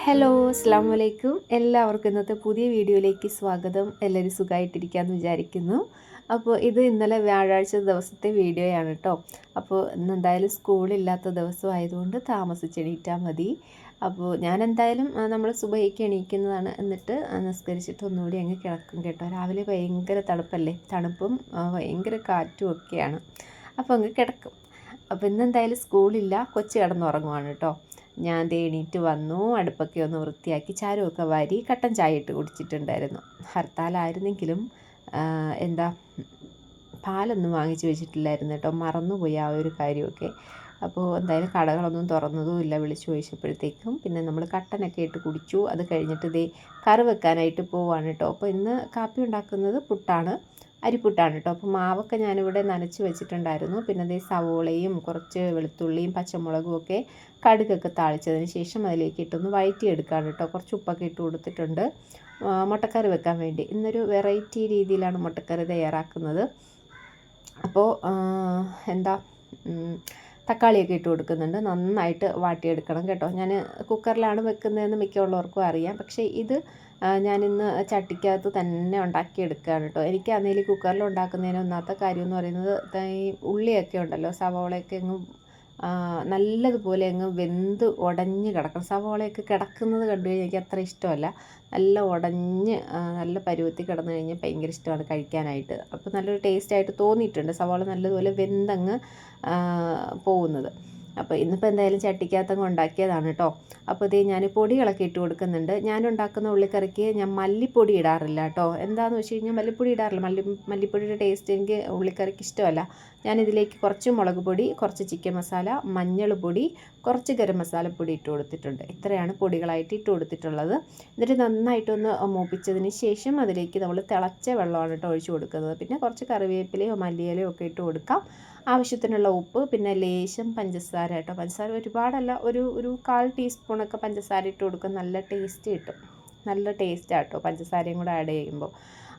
Hello അസ്സാം വലൈക്കും എല്ലാവർക്കും ഇന്നത്തെ പുതിയ വീഡിയോയിലേക്ക് സ്വാഗതം. എല്ലാവരും സുഖമായിട്ടിരിക്കാമെന്ന് വിചാരിക്കുന്നു. അപ്പോൾ ഇത് ഇന്നലെ വ്യാഴാഴ്ച ദിവസത്തെ വീഡിയോയാണ് കേട്ടോ. അപ്പോൾ ഇന്ന് എന്തായാലും സ്കൂളില്ലാത്ത ദിവസമായതുകൊണ്ട് താമസിച്ചെണീറ്റാൽ മതി. അപ്പോൾ ഞാൻ എന്തായാലും നമ്മൾ സുബൈക്ക് എണീക്കുന്നതാണ്. എന്നിട്ട് നിസ്കരിച്ചിട്ട് ഒന്നുകൂടി അങ്ങ് കിടക്കും കേട്ടോ. രാവിലെ ഭയങ്കര തണുപ്പല്ലേ? തണുപ്പും ഭയങ്കര കാറ്റും ഒക്കെയാണ്. അപ്പോൾ അങ്ങ് കിടക്കും. അപ്പോൾ ഇന്ന് എന്തായാലും സ്കൂളില്ല കൊച്ചു കിടന്നുറങ്ങുവാണ് കേട്ടോ. ഞാൻ തേണീറ്റ് വന്നു അടുപ്പൊക്കെ ഒന്ന് വൃത്തിയാക്കി ചാരമൊക്കെ വാരി കട്ടൻ ചായ ഇട്ട് കുടിച്ചിട്ടുണ്ടായിരുന്നു. ഹർത്താലായിരുന്നെങ്കിലും എന്താ പാലൊന്നും വാങ്ങിച്ചു വെച്ചിട്ടില്ലായിരുന്നു കേട്ടോ. മറന്നുപോയി ആ ഒരു കാര്യമൊക്കെ. അപ്പോൾ എന്തായാലും കടകളൊന്നും തുറന്നതും ഇല്ല വിളിച്ചു ചോദിച്ചപ്പോഴത്തേക്കും. പിന്നെ നമ്മൾ കട്ടനൊക്കെ ഇട്ട് കുടിച്ചു. അത് കഴിഞ്ഞിട്ട് ഇതേ കറി വെക്കാനായിട്ട് പോവാണ് കേട്ടോ. അപ്പോൾ ഇന്ന് കാപ്പി ഉണ്ടാക്കുന്നത് പുട്ടാണ്. അരിപ്പുട്ടാണ് കേട്ടോ. അപ്പോൾ മാവൊക്കെ ഞാനിവിടെ നനച്ച് വെച്ചിട്ടുണ്ടായിരുന്നു. പിന്നെ അതേ സവോളയും കുറച്ച് വെളുത്തുള്ളിയും പച്ചമുളകും ഒക്കെ കടുകൊക്കെ താളിച്ചതിന് ശേഷം അതിലേക്ക് ഇട്ടൊന്ന് വഴറ്റിയെടുക്കുകയാണ് കേട്ടോ. കുറച്ച് ഉപ്പൊക്കെ ഇട്ട് കൊടുത്തിട്ടുണ്ട്. മുട്ടക്കറി വെക്കാൻ വേണ്ടി. ഇന്നൊരു വെറൈറ്റി രീതിയിലാണ് മുട്ടക്കറി തയ്യാറാക്കുന്നത്. അപ്പോൾ എന്താ തക്കാളിയൊക്കെ ഇട്ട് കൊടുക്കുന്നുണ്ട്. നന്നായിട്ട് വാട്ടിയെടുക്കണം കേട്ടോ. ഞാൻ കുക്കറിലാണ് വെക്കുന്നതെന്ന് മിക്കുള്ളവർക്കും അറിയാം. പക്ഷേ ഇത് ഞാനിന്ന് ചട്ടിക്കകത്ത് തന്നെ ഉണ്ടാക്കിയെടുക്കുകയാണ് കേട്ടോ. എനിക്ക് അന്നേലും കുക്കറിൽ ഉണ്ടാക്കുന്നതിന് ഒന്നാത്ത കാര്യം എന്ന് പറയുന്നത് ഈ ഉള്ളിയൊക്കെ ഉണ്ടല്ലോ സവോളയൊക്കെ അങ്ങ് നല്ലതുപോലെ അങ്ങ് വെന്ത് ഉടഞ്ഞ് കിടക്കണം. സവോളയൊക്കെ കിടക്കുന്നത് കണ്ടു കഴിഞ്ഞാൽ എനിക്ക് അത്ര ഇഷ്ടമല്ല. നല്ല ഉടഞ്ഞ് നല്ല പരുവത്തിൽ കിടന്നു കഴിഞ്ഞാൽ ഭയങ്കര ഇഷ്ടമാണ് കഴിക്കാനായിട്ട്. അപ്പോൾ നല്ലൊരു ടേസ്റ്റായിട്ട് തോന്നിയിട്ടുണ്ട് സവോള നല്ലതുപോലെ വെന്തങ്ങ് പോകുന്നത്. അപ്പോൾ ഇന്നിപ്പോൾ എന്തായാലും ചട്ടിക്കകത്തങ്ങ് ഉണ്ടാക്കിയതാണ് കേട്ടോ അപ്പോൾ ഇതേ ഞാൻ പൊടികളൊക്കെ ഇട്ട് കൊടുക്കുന്നുണ്ട്. ഞാൻ ഉണ്ടാക്കുന്ന ഉള്ളിക്കറിക്ക് ഞാൻ മല്ലിപ്പൊടി ഇടാറില്ല കേട്ടോ എന്താണെന്ന് വെച്ച് കഴിഞ്ഞാൽ മല്ലിപ്പൊടി ഇടാറില്ല. മല്ലി മല്ലിപ്പൊടിയുടെ ടേസ്റ്റ് എനിക്ക് ഉള്ളിക്കറിക്ക് ഇഷ്ടമല്ല. ഞാൻ ഇതിലേക്ക് കുറച്ച് മുളക് പൊടി കുറച്ച് ചിക്കൻ മസാല മഞ്ഞൾ പൊടി കുറച്ച് ഗരം മസാലപ്പൊടി ഇട്ട് കൊടുത്തിട്ടുണ്ട്. ഇത്രയാണ് പൊടികളായിട്ട് ഇട്ട് കൊടുത്തിട്ടുള്ളത്. എന്നിട്ട് നന്നായിട്ടൊന്ന് മൂപ്പിച്ചതിന് ശേഷം അതിലേക്ക് നമ്മൾ തിളച്ച വെള്ളമാണ് കേട്ടോ ഒഴിച്ച് കൊടുക്കുന്നത്. പിന്നെ കുറച്ച് കറിവേപ്പിലയോ മല്ലിയിലയോ ഒക്കെ ഇട്ട് കൊടുക്കാം. ആവശ്യത്തിനുള്ള ഉപ്പ് പിന്നെ ലേശം പഞ്ചസാര കേട്ടോ. പഞ്ചസാര ഒരുപാടല്ല ഒരു ഒരു കാൽ ടീസ്പൂണൊക്കെ പഞ്ചസാര ഇട്ട് കൊടുക്കും. നല്ല ടേസ്റ്റ് കിട്ടും. നല്ല ടേസ്റ്റാണ് കേട്ടോ പഞ്ചസാരയും കൂടെ ആഡ് ചെയ്യുമ്പോൾ.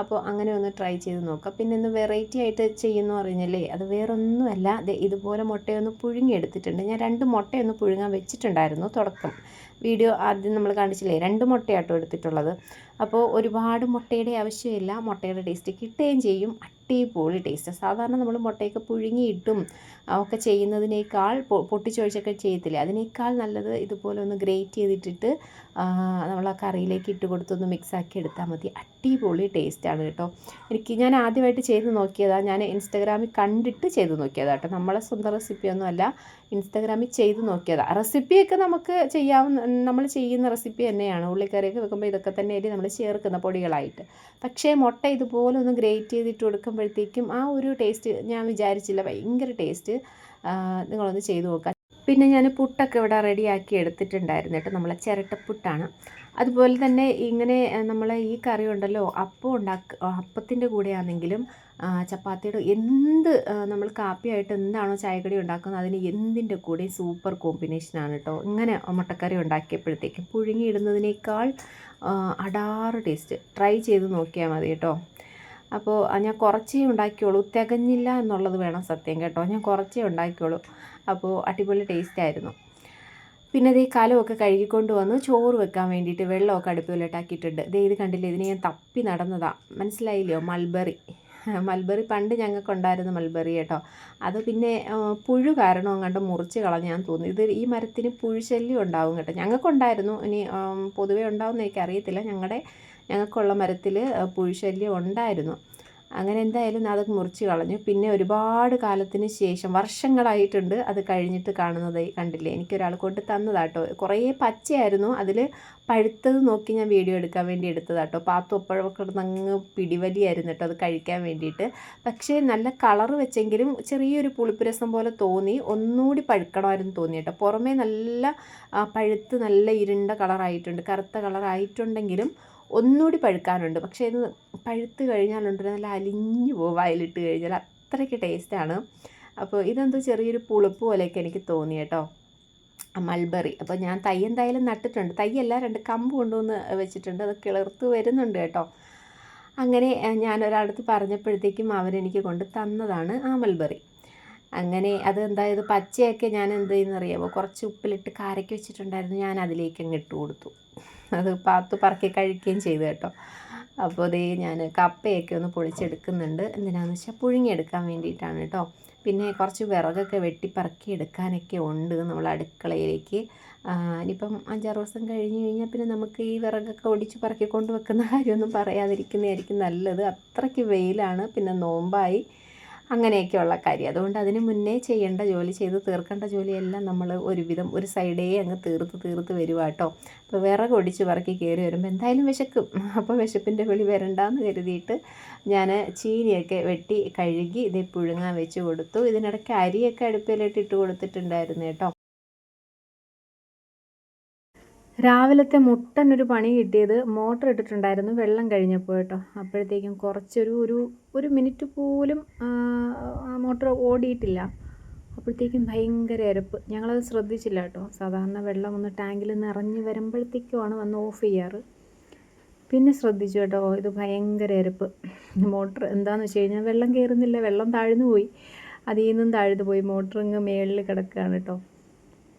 അപ്പോൾ അങ്ങനെ ഒന്ന് ട്രൈ ചെയ്ത് നോക്കാം. പിന്നെ ഇന്ന് വെറൈറ്റി ആയിട്ട് ചെയ്യുന്നു പറഞ്ഞല്ലേ അത് വേറൊന്നുമല്ല. ഇതുപോലെ മുട്ടയൊന്ന് പുഴുങ്ങിയെടുത്തിട്ടുണ്ട് ഞാൻ രണ്ട് മുട്ടയൊന്ന് പുഴുങ്ങാൻ വെച്ചിട്ടുണ്ടായിരുന്നു. തുടക്കം. വീഡിയോ ആദ്യം നമ്മൾ കാണിച്ചില്ലേ രണ്ട് മുട്ടയാട്ടോ എടുത്തിട്ടുള്ളത്. അപ്പോൾ ഒരുപാട് മുട്ടയുടെ ആവശ്യമില്ല. മുട്ടയുടെ ടേസ്റ്റ് കിട്ടുകയും ചെയ്യും. അടിപൊളി ടേസ്റ്റ് സാധാരണ നമ്മൾ മുട്ടയൊക്കെ പുഴുങ്ങിയിട്ടും ഒക്കെ ചെയ്യുന്നതിനേക്കാൾ പൊട്ടിച്ചൊഴിച്ചൊക്കെ ചെയ്യത്തില്ലേ? അതിനേക്കാൾ നല്ലത് ഇതുപോലെ ഒന്ന് ഗ്രേറ്റ് ചെയ്തിട്ടിട്ട് നമ്മൾ ആ കറിയിലേക്ക് ഇട്ട് കൊടുത്തൊന്ന് മിക്സാക്കി എടുത്താൽ മതി. അടിപൊളി ടേസ്റ്റാണ് കേട്ടോ. എനിക്ക് ഞാൻ ആദ്യമായിട്ട് ചെയ്ത് നോക്കിയതാണ് ഞാൻ ഇൻസ്റ്റാഗ്രാമിൽ കണ്ടിട്ട് ചെയ്ത് നോക്കിയതാണ് കേട്ടോ. നമ്മളെ സ്വന്തം റെസിപ്പിയൊന്നും അല്ല. ഇൻസ്റ്റാഗ്രാമിൽ ചെയ്ത് നോക്കിയതാണ് റെസിപ്പിയൊക്കെ നമുക്ക് ചെയ്യാവുന്ന നമ്മൾ ചെയ്യുന്ന റെസിപ്പി തന്നെയാണ്. ഉള്ളിക്കറിയൊക്കെ വെക്കുമ്പോൾ ഇതൊക്കെ തന്നെയല്ലേ നമ്മൾ ചേർക്കുന്ന പൊടികളായിട്ട്. പക്ഷേ മുട്ട ഇതുപോലെ ഒന്ന് ഗ്രേറ്റ് ചെയ്തിട്ട് കൊടുക്കുമ്പോഴത്തേക്കും ആ ഒരു ടേസ്റ്റ് ഞാൻ വിചാരിച്ചില്ല. ഭയങ്കര ടേസ്റ്റ് നിങ്ങളൊന്ന് ചെയ്ത് നോക്കുക പിന്നെ ഞാൻ പുട്ടൊക്കെ ഇവിടെ റെഡിയാക്കി എടുത്തിട്ടുണ്ടായിരുന്നു കേട്ടോ. നമ്മളെ ചിരട്ടപ്പുട്ടാണ്. അതുപോലെ തന്നെ ഇങ്ങനെ നമ്മൾ ഈ കറി ഉണ്ടല്ലോ അപ്പം ഉണ്ടാക്ക അപ്പത്തിന്റെ കൂടെയാണെങ്കിലും ചപ്പാത്തിയുടെ എന്ത് നമ്മൾ കാപ്പിയായിട്ട് എന്താണോ ചായക്കടി ഉണ്ടാക്കുന്നത് അതിന് എന്തിന്റെ കൂടെ സൂപ്പർ കോമ്പിനേഷനാണ് കേട്ടോ. ഇങ്ങനെ മുട്ടക്കറി ഉണ്ടാക്കിയപ്പോഴത്തേക്ക് പുഴുങ്ങിയിടുന്നതിനേക്കാൾ അടാറ് ടേസ്റ്റ്. ട്രൈ ചെയ്ത് നോക്കിയാൽ മതി കേട്ടോ. അപ്പോൾ ഞാൻ കുറച്ചേ ഉണ്ടാക്കിയുള്ളൂ. തികഞ്ഞില്ല എന്നുള്ളത് വേണം സത്യം കേട്ടോ. ഞാൻ കുറച്ചേ ഉണ്ടാക്കിയുള്ളൂ. അപ്പോൾ അടിപൊളി ടേസ്റ്റ് ആയിരുന്നു. പിന്നെ ഇതേ കലമൊക്കെ കഴുകിക്കൊണ്ട് വന്ന് ചോറ് വെക്കാൻ വേണ്ടിയിട്ട് വെള്ളമൊക്കെ അടുപ്പിലിട്ടാക്കിയിട്ടുണ്ട്. ദേ ഇത് കണ്ടില്ലേ? ഇതിന് ഞാൻ തപ്പി നടന്നതാണ് മനസ്സിലായില്ലയോ മൽബറി മൽബറി പണ്ട് ഞങ്ങൾക്കുണ്ടായിരുന്നു മൽബറി കേട്ടോ. അത് പിന്നെ പുഴു കാരണം അങ്ങോട്ട് മുറിച്ച് കളഞ്ഞാൻ തോന്നി ഇത് ഈ മരത്തിന് പുഴുശല്യം ഉണ്ടാവും കേട്ടോ. ഞങ്ങൾക്കുണ്ടായിരുന്നു. ഇനി പൊതുവേ ഉണ്ടാവുമെന്ന് എനിക്ക് അറിയത്തില്ല ഞങ്ങളുടെ ഞങ്ങൾക്കുള്ള മരത്തിൽ പുഴുശല്യം ഉണ്ടായിരുന്നു. അങ്ങനെ എന്തായാലും അത് മുറിച്ച് കളഞ്ഞു. പിന്നെ ഒരുപാട് കാലത്തിന് ശേഷം വർഷങ്ങളായിട്ടുണ്ട് അത് കഴിഞ്ഞിട്ട് കാണുന്നത് കണ്ടില്ലേ? എനിക്കൊരാൾ കൊണ്ട് തന്നതാട്ടോ. കുറേ പച്ചയായിരുന്നു. അതിൽ പഴുത്തത് നോക്കി ഞാൻ വീഡിയോ എടുക്കാൻ വേണ്ടി എടുത്തതാട്ടോ. പാത്തൊപ്പഴമൊക്കെ അങ്ങ് പിടിവലിയായിരുന്നു കേട്ടോ അത് കഴിക്കാൻ വേണ്ടിയിട്ട്. പക്ഷേ നല്ല കളർ വെച്ചെങ്കിലും ചെറിയൊരു പുളിപ്പുരസം പോലെ തോന്നി. ഒന്നുകൂടി പഴുക്കണമായിരുന്നു തോന്നി കേട്ടോ. പുറമേ നല്ല പഴുത്ത് നല്ല ഇരുണ്ട കളറായിട്ടുണ്ട്. കറുത്ത കളറായിട്ടുണ്ടെങ്കിലും ഒന്നുകൂടി പഴുക്കാനുണ്ട്. പക്ഷേ ഇത് പഴുത്ത് കഴിഞ്ഞാലുണ്ട് നല്ല അലിഞ്ഞു പോകും. വയലിട്ട് കഴിഞ്ഞാൽ അത്രയ്ക്ക് ടേസ്റ്റാണ്. അപ്പോൾ ഇതെന്തോ ചെറിയൊരു പുളിപ്പ് പോലെയൊക്കെ എനിക്ക് തോന്നി കേട്ടോ. മൾബറി. അപ്പോൾ ഞാൻ തൈ എന്തായാലും നട്ടിട്ടുണ്ട്. തൈയല്ല രണ്ട് കമ്പ് കൊണ്ടുവന്ന് വെച്ചിട്ടുണ്ട്. അത് കിളിർത്ത് വരുന്നുണ്ട് കേട്ടോ. അങ്ങനെ ഞാൻ ഒരാടുത്ത് പറഞ്ഞപ്പോഴത്തേക്കും അവരെനിക്ക് കൊണ്ട് തന്നതാണ് ആ മൾബറി. അങ്ങനെ അത് എന്തായത് പച്ചയൊക്കെ ഞാൻ എന്ത് ചെയ്യുന്നറിയാമോ കുറച്ച് ഉപ്പിലിട്ട് കാരയ്ക്ക് വെച്ചിട്ടുണ്ടായിരുന്നു. ഞാൻ അതിലേക്ക് അങ്ങ് ഇട്ട് കൊടുത്തു. അത് പാത്ത് പറക്കി കഴിക്കുകയും ചെയ്തു കേട്ടോ. അപ്പോൾ അതേ ഞാൻ കപ്പയൊക്കെ ഒന്ന് പൊളിച്ചെടുക്കുന്നുണ്ട്. എന്തിനാന്ന് വെച്ചാൽ പുഴുങ്ങിയെടുക്കാൻ വേണ്ടിയിട്ടാണ് കേട്ടോ. പിന്നെ കുറച്ച് വിറകൊക്കെ വെട്ടി പറക്കി എടുക്കാനൊക്കെ ഉണ്ട് നമ്മൾ അടുക്കളയിലേക്ക്. ഇനിയിപ്പം അഞ്ചാറ് ദിവസം കഴിഞ്ഞ് കഴിഞ്ഞാൽ പിന്നെ നമുക്ക് ഈ വിറകൊക്കെ ഒടിച്ച് പറക്കി കൊണ്ട് വെക്കുന്ന കാര്യമൊന്നും പറയാതിരിക്കുന്നതായിരിക്കും നല്ലത്. അത്രയ്ക്ക് വെയിലാണ്. പിന്നെ നോമ്പായി. അങ്ങനെയൊക്കെയുള്ള കാര്യം. അതുകൊണ്ട് അതിന് മുന്നേ ചെയ്യേണ്ട ജോലി ചെയ്ത് തീർക്കേണ്ട ജോലിയെല്ലാം നമ്മൾ ഒരുവിധം ഒരു സൈഡേ അങ്ങ് തീർത്ത് തീർത്ത് വരുക കേട്ടോ. അപ്പോൾ വിറക് ഒടിച്ച് പറക്കി കയറി വരുമ്പോൾ എന്തായാലും വിശക്കും. അപ്പോൾ വിശപ്പിന്റെ വിളി വരണ്ടെന്ന് കരുതിയിട്ട് ഞാൻ ചീനിയൊക്കെ വെട്ടി കഴുകി ഇത് പുഴുങ്ങാൻ വെച്ച് കൊടുത്തു. ഇതിനിടയ്ക്ക് അരിയൊക്കെ അടുപ്പിലിട്ട് ഇട്ട് കൊടുത്തിട്ടുണ്ടായിരുന്നു കേട്ടോ. രാവിലത്തെ മുട്ടനൊരു പണി കിട്ടിയത് മോട്ടർ ഇട്ടിട്ടുണ്ടായിരുന്നു വെള്ളം കഴിഞ്ഞപ്പോൾ കേട്ടോ. അപ്പോഴത്തേക്കും കുറച്ചൊരു ഒരു ഒരു മിനിറ്റ് പോലും ആ മോട്ടർ ഓടിയിട്ടില്ല. അപ്പോഴത്തേക്കും ഭയങ്കര എരപ്പ്. ഞങ്ങളത് ശ്രദ്ധിച്ചില്ല കേട്ടോ. സാധാരണ വെള്ളം ഒന്ന് ടാങ്കിൽ നിറഞ്ഞ് വരുമ്പോഴത്തേക്കുമാണ് വന്ന് ഓഫ് ചെയ്യാറ്. പിന്നെ ശ്രദ്ധിച്ചു കേട്ടോ ഇത് ഭയങ്കര എരപ്പ്. മോട്ടർ എന്താണെന്ന് വെച്ച് കഴിഞ്ഞാൽ വെള്ളം കയറുന്നില്ല വെള്ളം താഴ്ന്നു പോയി. അതിൽ നിന്നും താഴ്ന്നു പോയി മോട്ടർ ഇങ്ങ് മേളിൽ കിടക്കുകയാണ് കേട്ടോ.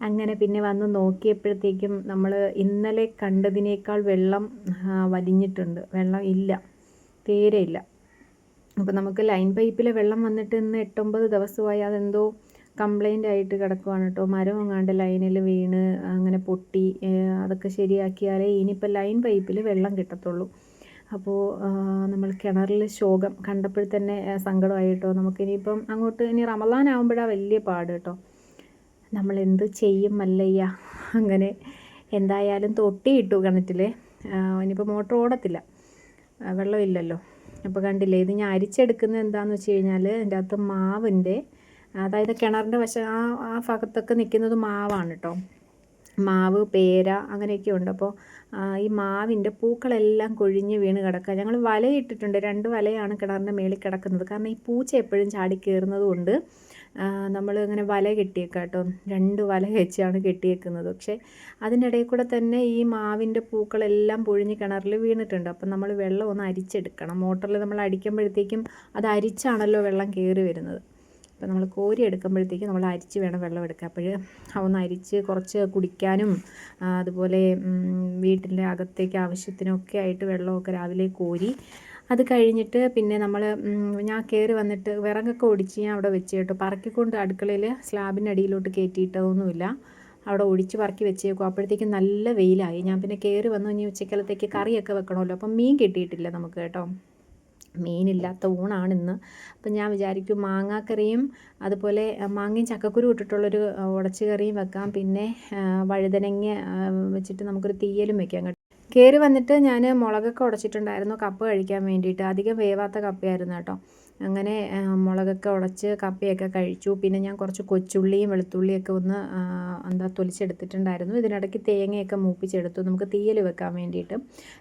അങ്ങനെ പിന്നെ വന്ന് നോക്കിയപ്പോഴത്തേക്കും നമ്മൾ ഇന്നലെ കണ്ടതിനേക്കാൾ വെള്ളം വലിഞ്ഞിട്ടുണ്ട്. വെള്ളം ഇല്ല. തീരെ ഇല്ല. അപ്പോൾ നമുക്ക് ലൈൻ പൈപ്പിലെ വെള്ളം വന്നിട്ട് ഇന്ന് എട്ടൊമ്പത് ദിവസമായി അതെന്തോ കംപ്ലൈന്റ് ആയിട്ട് കിടക്കുവാണ് കേട്ടോ. മരം അങ്ങാണ്ട് ലൈനിൽ വീണ് അങ്ങനെ പൊട്ടി അതൊക്കെ ശരിയാക്കിയാലേ ഇനിയിപ്പോൾ ലൈൻ പൈപ്പിൽ വെള്ളം കിട്ടത്തുള്ളൂ. അപ്പോൾ നമ്മൾ കിണറിൽ ശോകം കണ്ടപ്പോൾ തന്നെ സങ്കടമായിട്ടോ നമുക്കിനിയിപ്പം അങ്ങോട്ട് ഇനി റമദാൻ ആകുമ്പോഴാണ് വലിയ പാട് കേട്ടോ. നമ്മൾ എന്ത് ചെയ്യും മല്ലയ്യ? അങ്ങനെ എന്തായാലും തൊട്ടിയിട്ടു കിണറ്റിൽ ഇനിയിപ്പോൾ മോട്ടർ ഓടത്തില്ല. വെള്ളമില്ലല്ലോ. അപ്പോൾ കണ്ടില്ലേ ഇത് ഞാൻ അരിച്ചെടുക്കുന്നത് എന്താണെന്ന് വെച്ച് കഴിഞ്ഞാൽ എന്റെ അകത്ത് മാവിന്റെ അതായത് കിണറിന്റെ വശം ആ ആ ഭാഗത്തൊക്കെ നിൽക്കുന്നത് മാവാണ് കേട്ടോ മാവ് പേര അങ്ങനെയൊക്കെ ഉണ്ട്. അപ്പോൾ ഈ മാവിന്റെ പൂക്കളെല്ലാം കൊഴിഞ്ഞ് വീണ് കിടക്കുക. ഞങ്ങൾ വലയിട്ടിട്ടുണ്ട്. രണ്ട് വലയാണ് കിണറിന്റെ മേളിൽ കിടക്കുന്നത്. കാരണം ഈ പൂച്ച എപ്പോഴും ചാടി കയറുന്നത് കൊണ്ട് നമ്മൾ ഇങ്ങനെ വല കെട്ടിയേക്കാം കേട്ടോ രണ്ട് വല വെച്ചാണ് കെട്ടിയേക്കുന്നത്. പക്ഷേ അതിനിടയിൽ കൂടെ തന്നെ ഈ മാവിന്റെ പൂക്കളെല്ലാം പൊഴിഞ്ഞ് കിണറിൽ വീണിട്ടുണ്ട്. അപ്പം നമ്മൾ വെള്ളം ഒന്ന് അരിച്ചെടുക്കണം. മോട്ടറിൽ നമ്മൾ അടിക്കുമ്പോഴത്തേക്കും അത് അരിച്ചാണല്ലോ വെള്ളം കയറി വരുന്നത്. അപ്പോൾ നമ്മൾ കോരി എടുക്കുമ്പോഴത്തേക്കും നമ്മൾ അരിച്ച് വേണം വെള്ളം എടുക്കാൻ. അപ്പോൾ ഒന്ന് അരിച്ച് കുറച്ച് കുടിക്കാനും അതുപോലെ വീട്ടിന്റെ അകത്തേക്ക് ആവശ്യത്തിനൊക്കെ ആയിട്ട് വെള്ളമൊക്കെ രാവിലെ കോരി അത് കഴിഞ്ഞിട്ട് പിന്നെ നമ്മൾ ഞാൻ കയറി വന്നിട്ട് വിറകൊക്കെ ഒടിച്ച് ഞാൻ അവിടെ വെച്ച് കേട്ടോ. പറക്കിക്കൊണ്ട് അടുക്കളയിൽ സ്ലാബിന്റെ അടിയിലോട്ട് കയറ്റിയിട്ടൊന്നുമില്ല അവിടെ ഒഴിച്ച് പറക്കി വെച്ചേക്കും. അപ്പോഴത്തേക്കും നല്ല വെയിലായി. ഞാൻ പിന്നെ കയറി വന്നു. ഇനി ഉച്ചക്കാലത്തേക്ക് കറിയൊക്കെ വെക്കണമല്ലോ. അപ്പം മീൻ കിട്ടിയിട്ടില്ല നമുക്ക് കേട്ടോ. മീനില്ലാത്ത ഊണാണ് ഇന്ന്. അപ്പം ഞാൻ വിചാരിക്കും മാങ്ങാക്കറിയും അതുപോലെ മാങ്ങയും ചക്കക്കുരു ഇട്ടിട്ടുള്ളൊരു ഉടച്ചുകറിയും വെക്കാം. പിന്നെ വഴുതനങ്ങ വെച്ചിട്ട് നമുക്കൊരു തീയലും വെക്കാം കയറി വന്നിട്ട് ഞാൻ മുളകൊക്കെ ഉടച്ചിട്ടുണ്ടായിരുന്നു. കപ്പ് കഴിക്കാൻ വേണ്ടിയിട്ട്. അധികം വേവാത്ത കപ്പയായിരുന്നു കേട്ടോ. അങ്ങനെ മുളകൊക്കെ ഉടച്ച് കപ്പയൊക്കെ കഴിച്ചു. പിന്നെ ഞാൻ കുറച്ച് കൊച്ചുള്ളിയും വെളുത്തുള്ളിയൊക്കെ ഒന്ന് എന്താ തൊലിച്ചെടുത്തിട്ടുണ്ടായിരുന്നു. ഇതിനിടയ്ക്ക് തേങ്ങയൊക്കെ മൂപ്പിച്ചെടുത്തു. നമുക്ക് തീയൽ വെക്കാൻ വേണ്ടിയിട്ട്.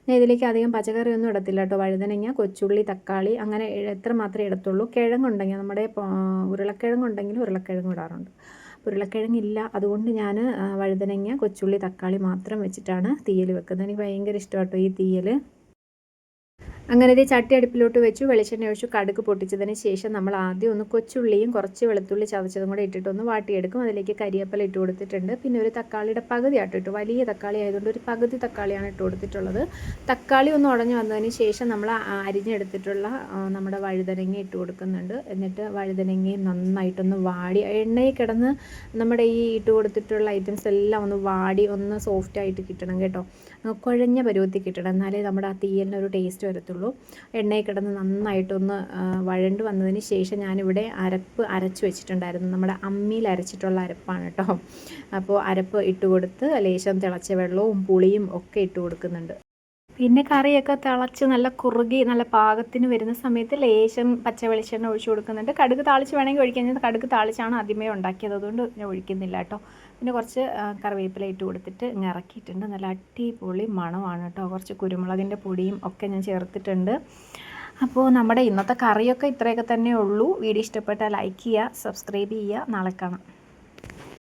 ഞാൻ ഇതിലേക്ക് അധികം പച്ചക്കറി ഒന്നും ഇടത്തില്ല കേട്ടോ. വഴുതനങ്ങ കൊച്ചുള്ളി തക്കാളി അങ്ങനെ എത്ര മാത്രമേ ഇടത്തുള്ളൂ. കിഴങ്ങുണ്ടെങ്കിൽ നമ്മുടെ ഉരുളക്കിഴങ്ങുണ്ടെങ്കിൽ ഉരുളക്കിഴങ്ങ് ഇടാറുണ്ട്. ഉരുളക്കിഴങ്ങില്ല. അതുകൊണ്ട് ഞാൻ വഴുതനങ്ങ കൊച്ചുള്ളി തക്കാളി മാത്രം വെച്ചിട്ടാണ് തീയൽ വെക്കുന്നത്. എനിക്ക് ഭയങ്കര ഇഷ്ടമാട്ടോ ഈ തീയൽ അങ്ങനെ ഇത് ചട്ടി അടുപ്പിലോട്ട് വെച്ചു വെളിച്ചെണ്ണ ഒഴിച്ചു കടുക്ക് പൊട്ടിച്ചതിന് ശേഷം നമ്മൾ ആദ്യം ഒന്ന് കൊച്ചുള്ളിയും കുറച്ച് വെളുത്തുള്ളി ചതച്ചതും കൂടെ ഇട്ടിട്ട് ഒന്ന് വാട്ടിയെടുക്കും. അതിലേക്ക് കരിയപ്പല ഇട്ട് കൊടുത്തിട്ടുണ്ട്. പിന്നെ ഒരു തക്കാളിയുടെ പകുതി ആട്ടിട്ടു വലിയ തക്കാളി ആയതുകൊണ്ട് ഒരു പകുതി തക്കാളിയാണ് ഇട്ട് കൊടുത്തിട്ടുള്ളത്. തക്കാളി ഒന്ന് ഉടഞ്ഞു വന്നതിന് ശേഷം നമ്മൾ അരിഞ്ഞെടുത്തിട്ടുള്ള നമ്മുടെ വഴുതനങ്ങ ഇട്ട് കൊടുക്കുന്നുണ്ട്. എന്നിട്ട് വഴുതനങ്ങയും നന്നായിട്ടൊന്ന് വാടി എണ്ണയിൽ കിടന്ന് നമ്മുടെ ഈ ഇട്ട് കൊടുത്തിട്ടുള്ള ഐറ്റംസ് എല്ലാം ഒന്ന് വാടി ഒന്ന് സോഫ്റ്റ് ആയിട്ട് കിട്ടണം കേട്ടോ. കുഴഞ്ഞ പരുവത്തിൽ കിട്ടണം. എന്നാലേ നമ്മുടെ ആ തീയലിനൊരു ടേസ്റ്റ് വരത്തുള്ളൂ. എണ്ണയിൽ കിടന്ന് നന്നായിട്ടൊന്ന് വഴണ്ട് വന്നതിന് ശേഷം ഞാനിവിടെ അരപ്പ് അരച്ച് വെച്ചിട്ടുണ്ടായിരുന്നു. നമ്മുടെ അമ്മിയിൽ അരച്ചിട്ടുള്ള അരപ്പാണ് കേട്ടോ. അപ്പോൾ അരപ്പ് ഇട്ട് കൊടുത്ത് ലേശം തിളച്ച വെള്ളവും പുളിയും ഒക്കെ ഇട്ട് കൊടുക്കുന്നുണ്ട്. പിന്നെ കറിയൊക്കെ തിളച്ച് നല്ല കുറുകി നല്ല പാകത്തിന് വരുന്ന സമയത്ത് ലേശം പച്ച വെളിച്ചെണ്ണ ഒഴിച്ചു കൊടുക്കുന്നുണ്ട്. കടുക് താളിച്ച് വേണമെങ്കിൽ ഒഴിക്കാൻ കടുക് താളിച്ചാണ് ആദ്യമേ ഉണ്ടാക്കിയത്. അതുകൊണ്ട് ഞാൻ ഒഴിക്കുന്നില്ല കേട്ടോ. പിന്നെ കുറച്ച് കറിവേപ്പില ഇട്ട് കൊടുത്തിട്ട് ഇറക്കിയിട്ടുണ്ട്. നല്ല അടിപൊളി മണമാണ് കേട്ടോ. കുറച്ച് കുരുമുളകിന്റെ പൊടിയും ഒക്കെ ഞാൻ ചേർത്തിട്ടുണ്ട്. അപ്പോൾ നമ്മുടെ ഇന്നത്തെ കറിയൊക്കെ ഇത്രയൊക്കെ തന്നെ ഉള്ളൂ. വീഡിയോ ഇഷ്ടപ്പെട്ടാൽ ലൈക്ക് ചെയ്യുക സബ്സ്ക്രൈബ് ചെയ്യുക. നാളെ കാണാം.